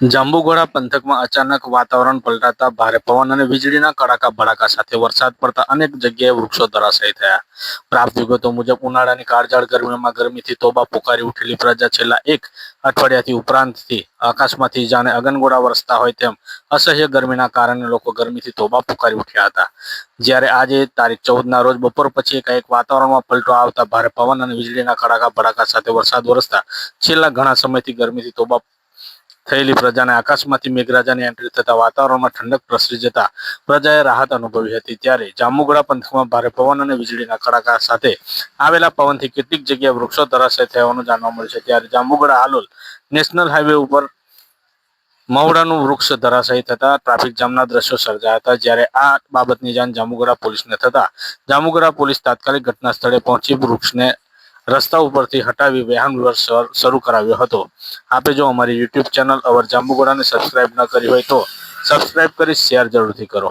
જાંબુઘોડા પંથકમાં અચાનક વાતાવરણ પલટાતા ભારે પવન અને વીજળીના કડાકા ભડાકા સાથે વરસાદ પડતા અનેક જગ્યાએ વૃક્ષો ધરાશયી થયા. પ્રાપ્ત વિગતો મુજબ, ઉનાળાની કાળઝાળ ગરમીમાં ગરમીથી તોબા પુકારી ઉઠેલી પ્રજા છેલ્લા એક અઠવાડિયાથી ઉપરાંતથી આકાશમાંથી જાણે અગનગોળા વરસતા હોય તેમ અસહ્ય ગરમીના કારણે લોકો ગરમીથી તોબા પુકારી ઉઠ્યા હતા. જ્યારે આજે તારીખ ચૌદના રોજ બપોર પછી એકાએક વાતાવરણમાં પલટો આવતા ભારે પવન અને વીજળીના કડાકા ભડાકા સાથે વરસાદ વરસતા છેલ્લા ઘણા સમયથી ગરમીથી તોબા થયેલી પ્રજાને આકાશમાંથી મેઘરાજાની એન્ટ્રી થતા વાતાવરણમાં ઠંડક પ્રસરી જતા પ્રજાએ રાહત અનુભવી હતી. ત્યારે જાંબુગોડા પંથકમાં ભારે પવન અને વીજળીના કડાકા સાથે આવેલા પવનથી કેટલીક જગ્યાએ વૃક્ષો ધરાશય થયાનું જાણવા મળ્યું છે. ત્યારે જામુગડા હાલોલ નેશનલ હાઈવે ઉપર મવડાનું વૃક્ષ ધરાશાયી થતા ટ્રાફિક જામના દ્રશ્યો સર્જાયા હતા. જ્યારે આ બાબતની જાણ જાંબુગોડા પોલીસને થતા જાંબુગોડા પોલીસ તાત્કાલિક ઘટના સ્થળે પહોંચી વૃક્ષને રસ્તા ઉપરથી હટાવી વાહન વ્યવહાર શરૂ કરાવ્યો હતો. આપે જો અમારી યુટ્યુબ ચેનલ અવર જાંબુગોડાને સબસ્ક્રાઇબ ન કરી હોય તો સબસ્ક્રાઇબ કરી શેર જરૂરથી કરો.